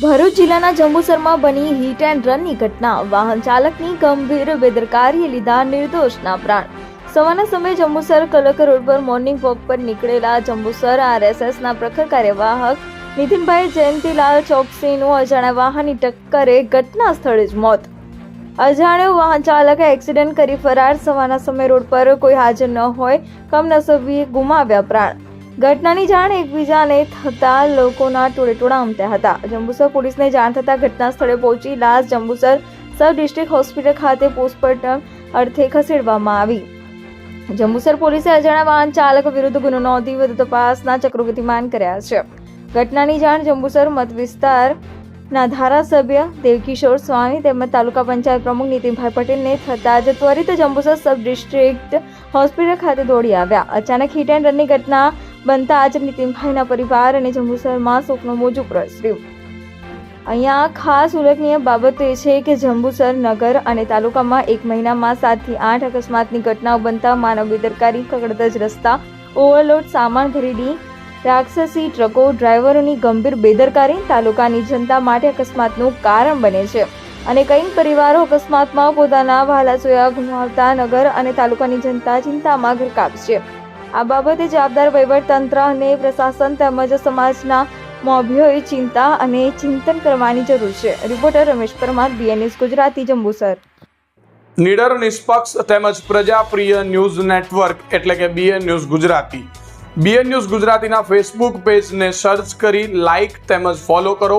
ભરૂચ જિલ્લાના જંબુસરમાં બની hit and રનની ઘટના. વાહન ચાલકની ગંભીર બેદરકારીએ લીધા નિર્દોષના પ્રાણ. સવારના સમયે જંબુસર કલક રોડ પર મોર્નિંગ વોક પર નીકળેલા જંબુસર આરએસએસના પ્રખર કાર્યવાહક નીતિનભાઈ જયંતિલાલ ચોકસીનું અજાણ્યા વાહનની ટક્કરે ઘટના સ્થળે જ મોત. અજાણ્યો વાહન ચાલકે એક્સિડન્ટ કરી ફરાર. સવારના સમયે રોડ પર કોઈ હાજર ન હોય. કમનસીબી ગુમાવ્યા પ્રાણ. ઘટનાની જાણ એકબીજાને થતા લોકોના ટોળેટોળા ઉમટ્યા હતા. જંબુસર પોલીસને જાણ થતાં ઘટના સ્થળે પહોંચી લાશ જંબુસર સબ ડિસ્ટ્રિક્ટ હોસ્પિટલ ખાતે પોસ્ટમોર્ટમ અર્થે ખસેડવામાં આવી. જંબુસર પોલીસે અજાણ્યા વાહન ચાલક વિરુદ્ધ ગુનો નોંધી વધુ તપાસના ચક્રો ગતિમાન કર્યા છે. ઘટનાની જાણ જંબુસર મત વિસ્તારના ધારાસભ્ય દેવકિશોર સ્વામી તેમજ તાલુકા પંચાયત પ્રમુખ નીતિનભાઈ પટેલને થતાં જ ત્વરિત જંબુસર સબ ડિસ્ટ્રિક્ટ હોસ્પિટલ ખાતે દોડી આવ્યા. અચાનક હિટ એન્ડ રનની ઘટના બનતા જ નીતિનભાઈના પરિવાર અને જંબુસરમાં શોકનો મોજું પ્રસર્યું અહીંયા ખાસ ઉલ્લેખનીય બાબત એ છે કે જંબુસર નગર અને તાલુકામાં એક મહિનામાં સાતથી આઠ અકસ્માતની ઘટનાઓ બનતા માનવ બેદરકારી, કકડધજ રસ્તા, ઓવરલોડ, સામાન ખરીદી, રાક્ષસી, ટ્રકો, ડ્રાઈવરોની ગંભીર બેદરકારી, તાલુકાની જનતા માટે અકસ્માતનું કારણ બને છે. અને કંઈક પરિવારો અકસ્માતમાં પોતાના વહાલા સોયા ગુમાવતા નગર અને તાલુકાની જનતા ચિંતામાં ગરકાવ છે. આ બાબતે જવાબદાર વહીવટતંત્ર અને પ્રશાસન તેમજ સમાજના મોભીઓએ ચિંતા અને ચિંતન કરવાની જરૂર છે. Reporter Ramesh Parmar BNS Gujarati, Jambusar. નિડર, નિષ્પક્ષ તેમજ પ્રજાપ્રિય ન્યૂઝ નેટવર્ક એટલે કે BN news Gujarati. BN news ગુજરાતીના ફેસબુક પેજને સર્ચ કરી લાઇક તેમજ ફોલો કરો.